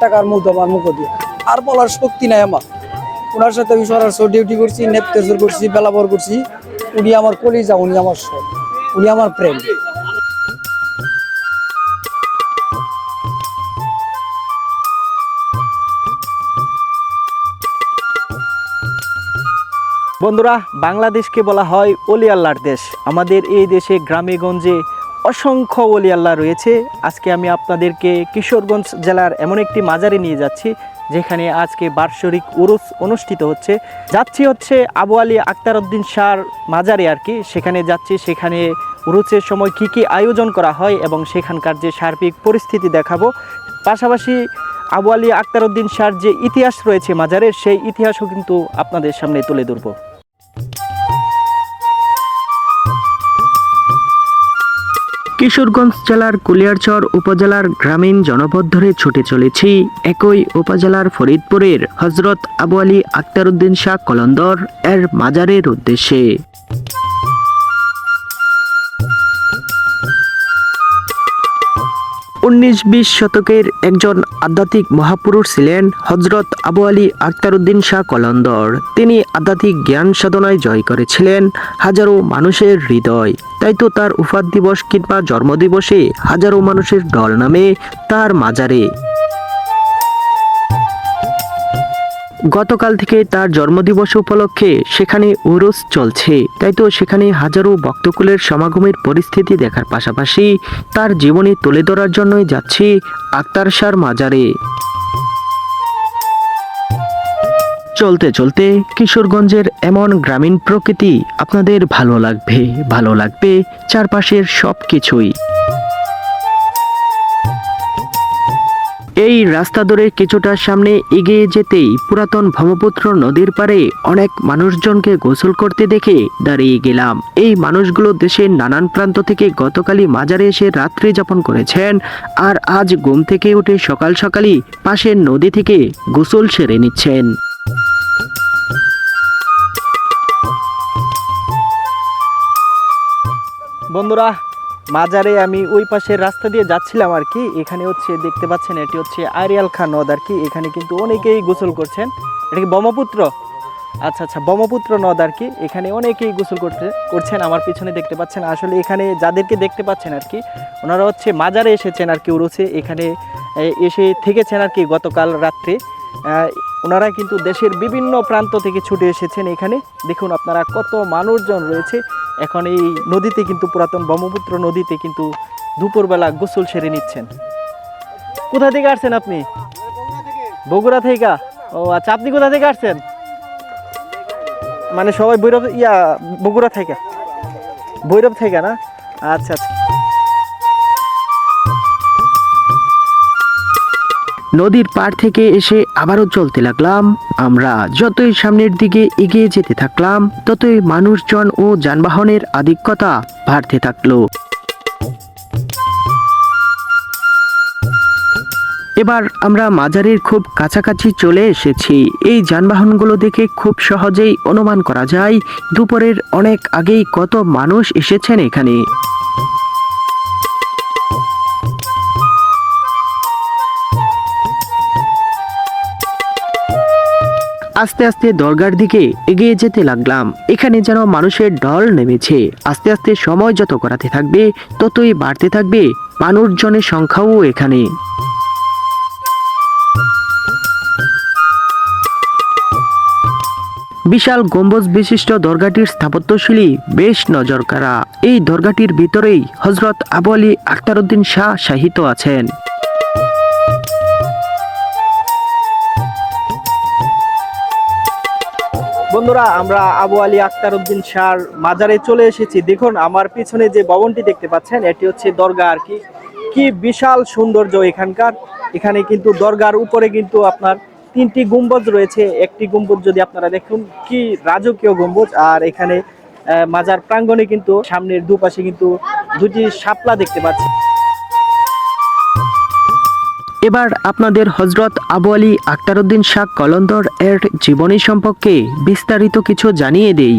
টাকার মতো আমার মুখ দিয়ে। আর বলার শক্তি নাই আমার। ওনার সাথে আমি সরাসরি ডিউটি করছি, নেপতেজর করছি বেলাবর করছি। উনি আমার কলিজা, উনি আমার সব। উনি আমার প্রেম বন্ধুরা, বাংলাদেশকে বলা হয় অলি আল্লাহর দেশ। আমাদের এই দেশে, গ্রামে, গঞ্জে অসংখ্য অলি আল্লাহ রয়েছে। আজকে আমি আপনাদেরকে কিশোরগঞ্জ জেলার এমন একটি মাজারে নিয়ে যাচ্ছি, যেখানে আজকে বার্ষরিক উরুস অনুষ্ঠিত হচ্ছে। যাচ্ছি হচ্ছে আবু আলী আক্তার উদ্দিন শাহর মাজারে আর কি। সেখানে যাচ্ছি, সেখানে উরুসের সময় কি কি আয়োজন করা হয় এবং সেখানকার যে সার্বিক পরিস্থিতি দেখাবো। পাশাপাশি আবু আলী আক্তার উদ্দিন শাহর যে ইতিহাস রয়েছে মাজারের, সেই ইতিহাসও কিন্তু আপনাদের সামনে তুলে ধরবো। কিশোরগঞ্জ জেলার কুলিয়ারচর উপজেলার গ্রামীণ জনপদ ধরে ছুটে চলেছি একই উপজেলার ফরিদপুরের হজরত আবু আলী আক্তারউদ্দিন শাহ কলন্দর এর মাজারের উদ্দেশ্যে। উনিশ বিশ শতকের একজন আধ্যাত্মিক মহাপুরুষ ছিলেন হজরত আবু আলী আক্তারউদ্দিন শাহ কলন্দর। তিনি আধ্যাত্মিক জ্ঞান সাধনায় জয় করেছিলেন, হাজারো মানুষের হৃদয়। তাই তো তার উপাধ দিবস কিংবা জন্মদিবসে হাজারো মানুষের দল নামে তার মাজারে। গতকাল থেকে তার জন্মদিবস উপলক্ষে সেখানে উরুস চলছে। তাই তো সেখানে হাজারো ভক্তকুলের সমাগমের পরিস্থিতি দেখার পাশাপাশি তার জীবনে তুলে ধরার জন্যই যাচ্ছি আক্তার শাহর মাজারে। চলতে চলতে কিশোরগঞ্জের এমন গ্রামীণ প্রকৃতি আপনাদের ভালো লাগবে ভালো লাগবে চারপাশের সব কিছুই এই রাস্তা ধরে কিছুটা সামনে এগিয়ে যেতেই পুরাতন ব্রহ্মপুত্র নদীর পারে অনেক মানুষজনকে গোসল করতে দেখে দাঁড়িয়ে গেলাম। এই মানুষগুলো দেশের নানান প্রান্ত থেকে গতকালই মাজারে এসে রাত্রি যাপন করেছেন আর আজ ঘুম থেকে উঠে সকাল সকালই পাশের নদী থেকে গোসল সেরে নিচ্ছেন। বন্ধুরা মাজারে আমি ওই পাশের রাস্তা দিয়ে যাচ্ছিলাম আর কি। এখানে হচ্ছে দেখতে পাচ্ছেন, এটি হচ্ছে আরিয়াল খান নদ আর কি। এখানে কিন্তু অনেকেই গোসল করছেন। এটা কি ব্রহ্মপুত্র? আচ্ছা আচ্ছা ব্রহ্মপুত্র নদ আর কি। এখানে অনেকেই গোসল করতে, করছেন। আমার পিছনে দেখতে পাচ্ছেন, আসলে এখানে যাদেরকে দেখতে পাচ্ছেন আর কি, ওনারা হচ্ছে মাজারে এসেছেন আর কি উরুসে। এখানে এসে থেকেছেন আর কি গতকাল রাত্রে। ওনারা কিন্তু দেশের বিভিন্ন প্রান্ত থেকে ছুটে এসেছেন এখানে। দেখুন আপনারা কত মানুষজন রয়েছে। এখন এই নদীতে কিন্তু পুরাতন ব্রহ্মপুত্র নদীতে কিন্তু দুপুরবেলা গোসল সেরে নিচ্ছেন। কোথা থেকে আসছেন আপনি? বগুড়া থেকে? ও আচ্ছা আপনি কোথা থেকে আসছেন? মানে সবাই ভৈরব ইয়া, বগুড়া থেকে। ভৈরব থেকে না? আচ্ছা আচ্ছা। নদীর পাড় থেকে এসে আবারও চলতে লাগলাম। আমরা যতই সামনের দিকে এগিয়ে যেতে থাকলাম, ততই মানুষজন ও যানবাহনের আধিক্যতা বাড়তে থাকল। এবার আমরা মাজারের খুব কাছাকাছি চলে এসেছি। এই যানবাহনগুলো দেখে খুব সহজেই অনুমান করা যায়, দুপুরের অনেক আগেই কত মানুষ এসেছেন এখানে। আস্তে আস্তে দরগার দিকে এগিয়ে যেতে লাগলাম। এখানে যেন মানুষের ঢল নেমেছে। আস্তে আস্তে সময় যত করাতে থাকবে, ততই বাড়তে থাকবে মানুষজনের সংখ্যাও এখানে। বিশাল গম্বুজ বিশিষ্ট দরগাটির স্থাপত্যশৈলী বেশ নজর কাড়া এই দরগাটির ভিতরেই হজরত আবু আলী আখতারউদ্দিন শাহ সাহিত্য আছেন। বন্ধুরা, আমরা আবু আলী আক্তার উদ্দিন শাহর মাজারে চলে এসেছি। দেখুন, আমার পিছনে যে ভবনটি দেখতে পাচ্ছেন, এটি হচ্ছে দরগা আর কি। কি বিশাল সৌন্দর্য এখানকার। এখানে কিন্তু দরগার উপরে কিন্তু আপনার তিনটি গম্বুজ রয়েছে। একটি গম্বুজ যদি আপনারা দেখুন, কি রাজকীয় গম্বুজ। আর এখানে মাজার প্রাঙ্গণে কিন্তু সামনের দুপাশে কিন্তু দুটি শাপলা দেখতে পাচ্ছি এবার আপনাদের হজরত আবু আলী আক্তারউদ্দিন শাহ কলন্দর এর জীবনী সম্পর্কে বিস্তারিত কিছু জানিয়ে দেই।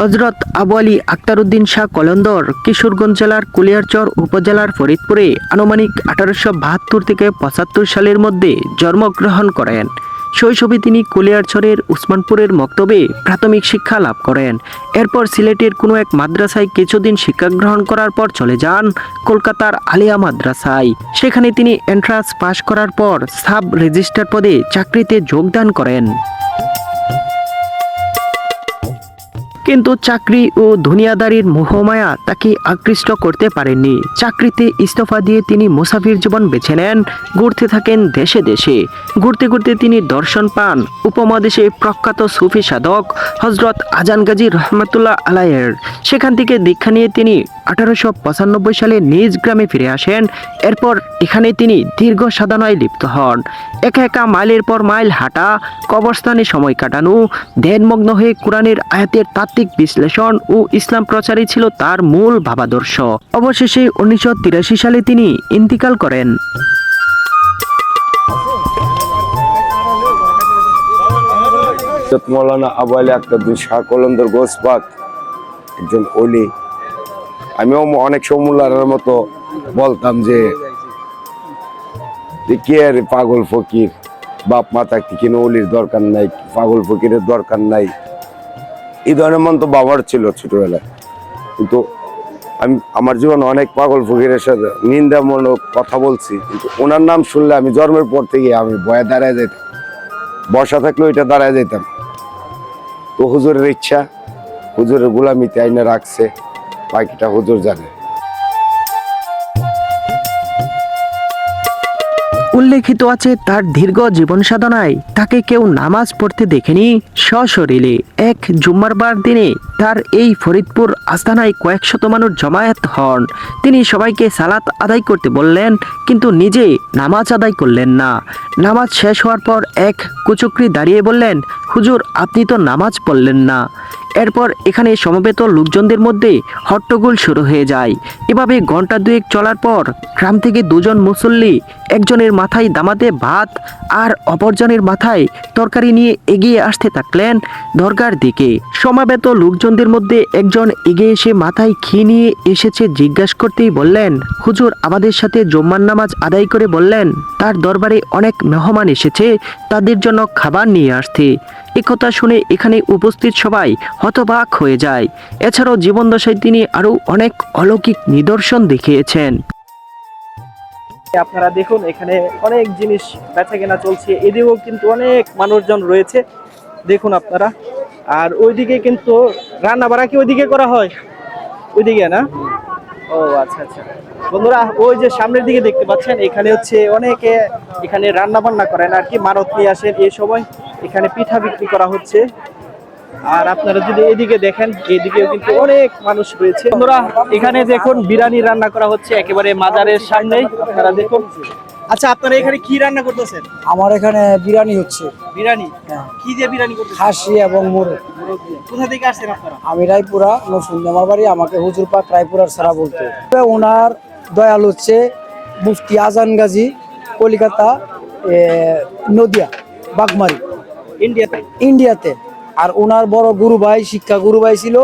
হজরত আবু আলী আক্তারউদ্দিন শাহ কলন্দর কিশোরগঞ্জ জেলার কুলিয়ারচর উপজেলার ফরিদপুরে আনুমানিক আঠারোশো বাহাত্তর থেকে পঁচাত্তর সালের মধ্যে জন্মগ্রহণ করেন। শৈশবে তিনি কলিয়ারছড়ের উসমানপুরের মক্তবে প্রাথমিক শিক্ষা লাভ করেন। এরপর সিলেটের কোনো এক মাদ্রাসায় কিছুদিন শিক্ষা গ্রহণ করার পর চলে যান কলকাতার আলিয়া মাদ্রাসায়। সেখানে তিনি এন্ট্রান্স পাশ করার পর সাব রেজিস্ট্রার পদে চাকরিতে যোগদান করেন। কিন্তু চাকরি ও দুনিয়াদারির মোহমায়া তাকে আকৃষ্ট করতে পারেননি। চাকরিতে ইস্তফা দিয়ে তিনি মুসাফির জীবন বেছে নেন, ঘুরতে থাকেন দেশে দেশে। ঘুরতে ঘুরতে তিনি দর্শন পান, উপমহাদেশে প্রখ্যাত সুফি সাধক হজরত আজান গাজী রহমতুল্লাহ আলাইয়ের সেখান থেকে দীক্ষা নিয়ে তিনি আঠারোশো পঁচানব্বই সালে নিজ গ্রামে ফিরে আসেন। এরপর এখানে তিনি দীর্ঘ সাধনায় লিপ্ত হন। একা একা মাইলের পর মাইল হাঁটা, কবরস্থানে সময় কাটানো ধ্যানমগ্ন হয়ে কোরআনের আয়াতের তাত্ত্বিক বিশ্লেষণ ও ইসলাম প্রচারই ছিল তার মূল ভাবাদর্শ। অবশেষে উনিশশো তিরাশি সালে তিনি ইন্তিকাল করেন। মৌলানা আবু আলী আক্তারুদ্দিন শাহ কলন্দর গোসবাক একজন অলি আমিও অনেক সমুল্লার মতো বলতাম যে যে কে আর পাগল ফকির? বাপ মা থাকতে কিনা অলির দরকার নাই, পাগল ফকিরের দরকার নাই। এই ধরনের মন তো বাবার ছিল ছোটবেলায়। কিন্তু আমি, আমার জীবন অনেক পাগল ফকিরের সাথে নিন্দামূলক কথা বলছি, কিন্তু ওনার নাম শুনলে আমি জন্মের পর থেকে আমি বয়ে দাঁড়ায় যেতাম বসা থাকলে ওইটা দাঁড়ায় যেতাম তো হুজুরের ইচ্ছা, হুজুরের গোলামিতে আইনে রাখছে, বাকিটা হুজুর জানে। উল্লেখিত আছে তার দীর্ঘ জীবন সাধনায়। তাকে কেউ নামাজ পড়তে দেখেনি, সশরীরে। এক জুম্মারবার দিনে তার এই ফরিদপুর আস্তানায় কয়েক শত মানুষ জমায়েত হন। তিনি সবাইকে সালাত আদায় করতে বললেন, কিন্তু নিজে নামাজ আদায় করলেন না। নামাজ শেষ হওয়ার পর এক কুচক্রি দাঁড়িয়ে বললেন, হুজুর, আপনি তো নামাজ পড়লেন না। এরপর এখানে সমবেত লোকজনদের মধ্যে হট্টগোল শুরু হয়ে যায়। এভাবে ঘণ্টা দুয়েক চলার পর গ্রাম থেকে দুজন মুসল্লি একজনের মাথায় দামাতে ভাত আর অপরজনের মাথায় তরকারি নিয়ে এগিয়ে আসতে থাকলেন দরগার দিকে। সমাবেত লোকজনদের মধ্যে একজন এগিয়ে এসে মাথায় খি নিয়ে এসেছে জিজ্ঞাসা করতেই বললেন, হুজুর, আমাদের সাথে জম্মান নামাজ আদায় করে বললেন, তার দরবারে অনেক মেহমান এসেছে, তাদের জন্য খাবার নিয়ে আসতে। একথা শুনে এখানে উপস্থিত সবাই হতবাক হয়ে যায়। এছাড়াও জীবনদশায় তিনি আরও অনেক অলৌকিক নিদর্শন দেখিয়েছেন। আপনারা দেখুন, এখানে অনেক জিনিস বেচা কেনা চলছে। এদিকেও কিন্তু অনেক মানুষজন রয়েছে। দেখুন আপনারা। আর ওইদিকে কিন্তু রান্না বাড়া কি ওইদিকে করা হয়? ওইদিকে না? ও আচ্ছা আচ্ছা। বন্ধুরা ওই যে সামনের দিকে দেখতে পাচ্ছেন এখানে হচ্ছে অনেকে এখানে রান্না বান্না করেন আর কি মানত নিয়ে আসেন। এই সময় এখানে পিঠা বিক্রি করা হচ্ছে। আর আপনারা যদি এদিকে দেখেন এদিকেও কিন্তু অনেক মানুষ রয়েছে। বন্ধুরা এখানে দেখুন বিরিয়ানি রান্না করা হচ্ছে একেবারে মাজারের সামনেই। আপনারা দেখুন। আচ্ছা আপনারা এখানে কি রান্না করতেছেন? আমার এখানে বিরিয়ানি হচ্ছে। বিরিয়ানি? হ্যাঁ। কি দিয়ে বিরিয়ানি করতেছেন? খাসি এবং মোরগ। কোথা থেকে আসছেন আপনারা? আমি রায়পুরা নসুন আমার বাড়ি আমাকে হুজুর পাক রায়পুরার সারা বলতো। ওনার দয়াল হচ্ছে মুফতি আজান গাজী কলিকাতা নদিয়া বাগমারি। ইন্ডিয়াতে? ইন্ডিয়াতে। আর ওনার বড় গুরু ভাই শিক্ষা গুরু ভাই ছিল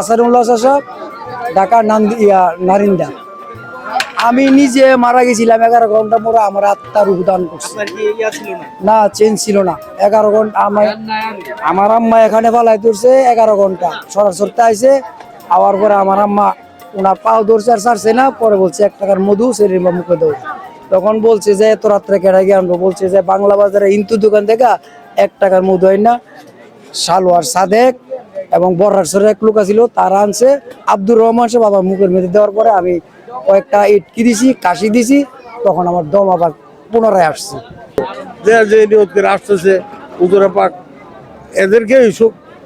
আসারুল্লাহ সাহেব ঢাকা নান্দিয়া নারিন্দা। আমি নিজে মারা গেছিলাম এগারো ঘণ্টা পরে আমার আত্মার উদান করছি। না? চেঞ্জ ছিল না। এগারো ঘণ্টা আমার আমার আম্মা এখানে পালাই তুলছে এগারো ঘণ্টা। সরাসরি আইসে আওয়ার পরে আমার আম্মা ওনার পাও ধরছে আর ছাড়ছে না পরে বলছে এক টাকার মধু শরীর বা মুখে দেবো তখন বলছে যে এত রাত্রে কেটে গিয়ে আনব? বলছে যে বাংলা বাজারে ইন্তু দোকান থেকে এক টাকার মধু হয় না। সালোয়ার সাদেক এবং বর্রার সরে এক লোক ছিল তারা আনছে। আব্দুর রহমান সে বাবার মুখের মেঝে দেওয়ার পরে আমি কয়েকটা ইটকি দিছি কাশি দিছি তখন আমার দম আবার পুনরায় আসছে। যে যে নিয়ত করে আসতেছে উজুরা পাক এদেরকে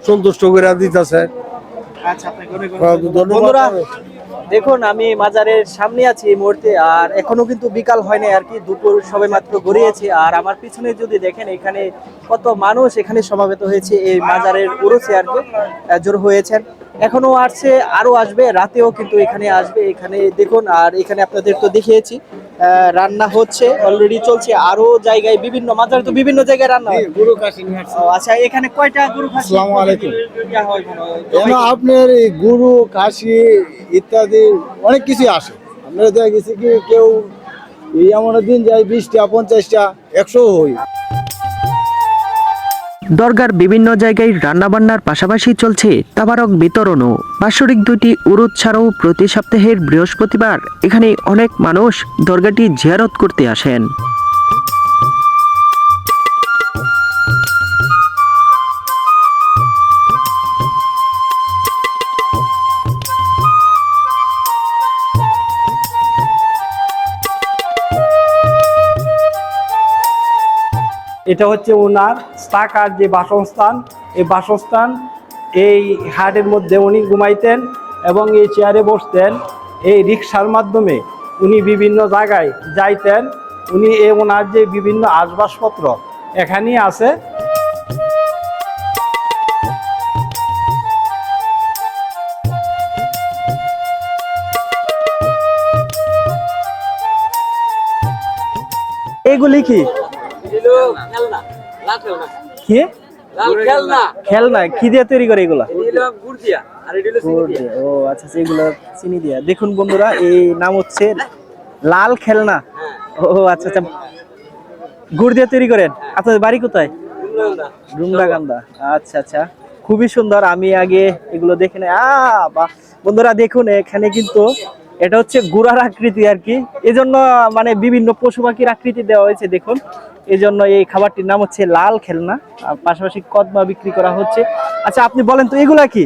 সন্তুষ্ট করে দিতেছে। আচ্ছা। বন্ধুরা দেখুন, আমি মাজারের সামনে আছি এই মুহূর্তে, আর এখনও কিন্তু বিকাল হয়নি আর কি, দুপুর সবে মাত্র গড়িয়েছে। আর আমার পিছনে যদি দেখেন, এখানে কত মানুষ এখানে সমাবেত হয়েছে এই মাজারের উরুসে আর কি জোর হয়েছেন। এখনও আসছে আরও আসবে রাতেও কিন্তু এখানে আসবে এখানে দেখুন আর এখানে আপনাদের তো দেখিয়েছি আহ, রান্না হচ্ছে অলরেডি চলছে আরও জায়গায় বিভিন্ন মাজারে তো বিভিন্ন জায়গায় রান্না হয়। গরু কাশি নিয়ে আসছি। ও, আচ্ছা এখানে কয়টা গরু খাসি? আসসালামু আলাইকুম। আপনার এই গরু কাশি ইত্যাদি অনেক কিছু আসে। আমরা দেখা গেছি কি কেউ এই এমন দিন যায় বিশটা পঞ্চাশটা একশো হই দরগার বিভিন্ন জায়গায় রান্নাবান্নার পাশাপাশি চলছে তাবারক বিতরণও। বাৎসরিক দুটি উরুদ ছাড়াও প্রতি সপ্তাহের বৃহস্পতিবার এখানে অনেক মানুষ দরগাটি জিয়ারত করতে আসেন। এটা হচ্ছে ওনার টাকার যে বাসস্থান, এই বাসস্থান, এই হাটের মধ্যে উনি ঘুমাইতেন এবং এই চেয়ারে বসতেন, এই রিক্সার মাধ্যমে উনি বিভিন্ন জায়গায় যাইতেন। উনি এ ওনার যে বিভিন্ন আসবাসপত্র এখানেই আছে। এগুলি কি কি? খেলনা। কি দিয়ে তৈরি করে এগুলা? ও আচ্ছা এগুলো চিনি দিয়া। দেখুন বন্ধুরা এই নাম হচ্ছে লাল খেলনা। ও আচ্ছা আচ্ছা। গুড় দিয়ে তৈরি করেন। আপনাদের বাড়ি কোথায়? রুমরাগান্দা আচ্ছা আচ্ছা। খুবই সুন্দর আমি আগে এগুলো দেখে নাই। বাহ বন্ধুরা দেখুন এখানে কিন্তু এটা হচ্ছে গুড়ার আকৃতি আর কি। এজন্য মানে বিভিন্ন পশু পাখির আকৃতি দেওয়া হয়েছে দেখুন। এই জন্য এই খাবারটির নাম হচ্ছে লাল খেলনা আর পাশাপাশি কদমা বিক্রি করা হচ্ছে। আচ্ছা আপনি বলেন তো এগুলা কি?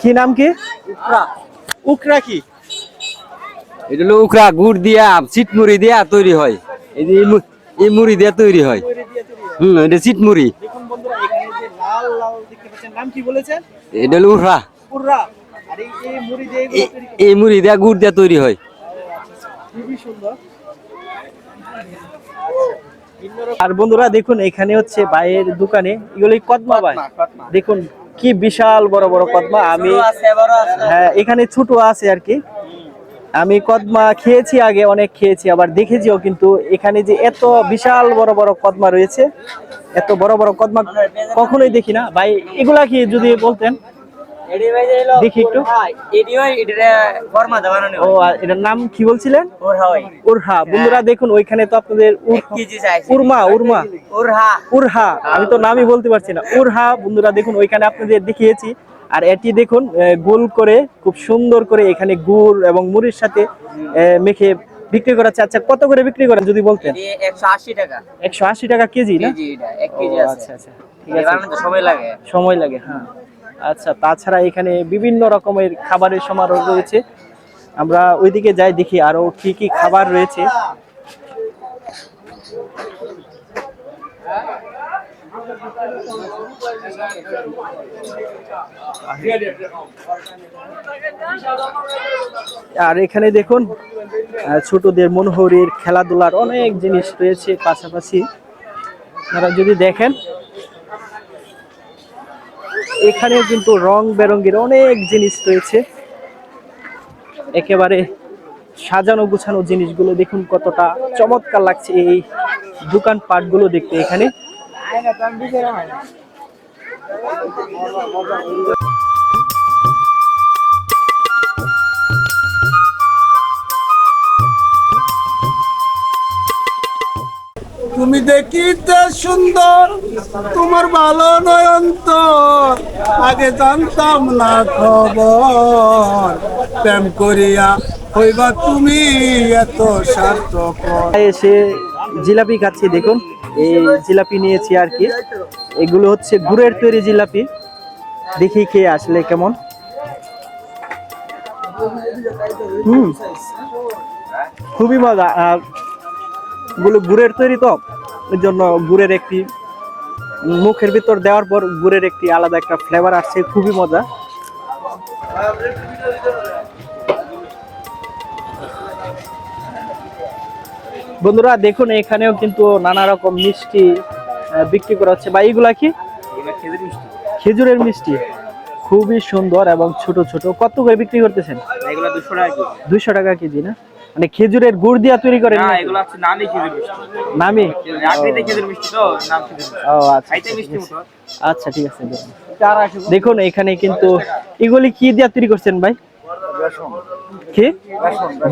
কি নাম কি? উকরা কি? এটা হলো উখরা গুড় দিয়া চিট মুড়ি দিয়া তৈরি হয়। এই যে এই মুড়ি দিয়া তৈরি হয়। হুম এটা চিট মুড়ি দেখুন বন্ধুরা এখানে যে লাল লাল দেখতে পাচ্ছেন নাম কি বলেছেন? এটা হলো আর এই মুড়ি দিয়ে এগুলো এই মুড়ি গুড় দিয়া তৈরি হয়। খুবই সুন্দর। আর বন্ধুরা দেখুন এখানে হচ্ছে বাইয়ের দোকানে এগুলো কদমা বাই দেখুন কি বিশাল বড় বড় কদমা। আমি হ্যাঁ এখানে ছোট আছে আর কি। আমি কদমা খেয়েছি আগে অনেক খেয়েছি আবার দেখেছিও কিন্তু এখানে যে এত বিশাল বড় বড় কদমা রয়েছে এত বড় বড় কদমা কখনোই দেখি না। ভাই এগুলা কি যদি বলতেন? দেখি একটু। ও এটার নাম কি বলছিলেন? উরহা বন্ধুরা দেখুন ওইখানে তো আপনাদের উর- উরমা উরমা। উরহা। আমি তো নামই বলতে পারছি না। উরহা বন্ধুরা দেখুন ওইখানে আপনাদের দেখিয়েছি। আর এটি দেখুন গোল করে খুব সুন্দর করে এখানে গুড় এবং মুড়ির সাথে মেখে বিক্রি করাচ্ছে আচ্ছা কত করে বিক্রি করেন যদি বলতেন? একশো আশি টাকা। টাকা কেজি না? কেজি এটা এক কেজি আছে। আচ্ছা আচ্ছা। ঠিক আছে। সময় লাগে। সময় লাগে হ্যাঁ। আচ্ছা তাছাড়া এখানে বিভিন্ন রকমের খাবারের সমারোহ রয়েছে। আমরা ওইদিকে যাই, দেখি আরও কি কি খাবার রয়েছে। আর এখানে দেখুন ছোটদের মনোহরের খেলাধুলার অনেক জিনিস রয়েছে পাশাপাশি। আপনারা যদি দেখেন এখানেও কিন্তু রং বেরঙ্গের অনেক জিনিস রয়েছে। একেবারে সাজানো গুছানো জিনিসগুলো দেখুন কতটা চমৎকার লাগছে এই দোকানপাটগুলো দেখতে এখানে। তুমি দেখিতে সুন্দর, তোমার ভালো নয়ন্তর আগে জানতাম না খবর। প্রেম করিয়া হইবা তুমি এত স্বার্থপর। এসে জিলাপি খাচ্ছি, দেখুন। এই জিলাপি নিয়েছি আর কি। এগুলো হচ্ছে গুড়ের তৈরি জিলাপি। দেখি খেয়ে আসলে কেমন। হুম, খুবই মজা। গুলো গুড়ের তৈরি তো ওই জন্য গুড়ের একটি মুখের ভিতর দেওয়ার পর গুড়ের একটি আলাদা একটা ফ্লেভার আসছে খুবই মজা। বন্ধুরা দেখুন এখানেও কিন্তু নানা রকম মিষ্টি বিক্রি করা হচ্ছে। বা এইগুলা কি? খেজুরের মিষ্টি। খুবই সুন্দর এবং ছোট ছোট। কত করে বিক্রি করতেছেন? দুশো দুইশো টাকা কেজি না? মানে খেজুরের গুড় দিয়া তৈরি করেন না এগুলো হচ্ছে নামই খেজুর মিষ্টি। নামি? আকৃতি খেজুর মিষ্টি তো নাম খেজুর ও আচ্ছা খাইতে আচ্ছা, মিষ্টি ঠিক মতো আচ্ছা ঠিক আছে দেখুন। দেখুন এখানে কিন্তু এগুলি কি দিয়া তৈরি করছেন ভাই? বেসন। কি?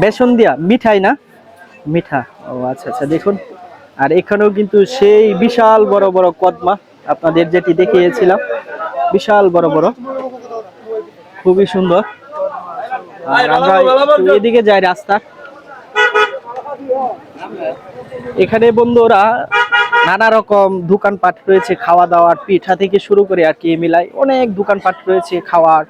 বেসন দিয়া? মিঠাই না? মিঠা। ও আচ্ছা আচ্ছা দেখুন। আর এখানেও কিন্তু সেই বিশাল বড় বড় কদমা আপনাদের যেটি দেখিয়েছিলাম। বিশাল বড় বড়। খুবই সুন্দর। আর আমরা এদিকে যাই রাস্তা এখানে বন্ধুরা নানা রকম দোকানপাট রয়েছে খাওয়া দাওয়ার পিঠা থেকে শুরু করে আর কি মিলাই অনেক দোকানপাট রয়েছে খাওয়ার।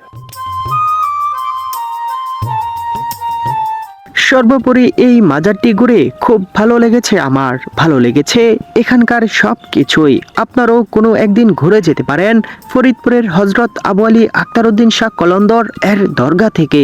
সর্বোপরি এই মাজারটি ঘুরে খুব ভালো লেগেছে আমার। ভালো লেগেছে এখানকার সব কিছুই আপনারাও কোনো একদিন ঘুরে যেতে পারেন ফরিদপুরের হজরত আবু আলী আক্তারউদ্দিন শাহ কলন্দর এর দরগা থেকে।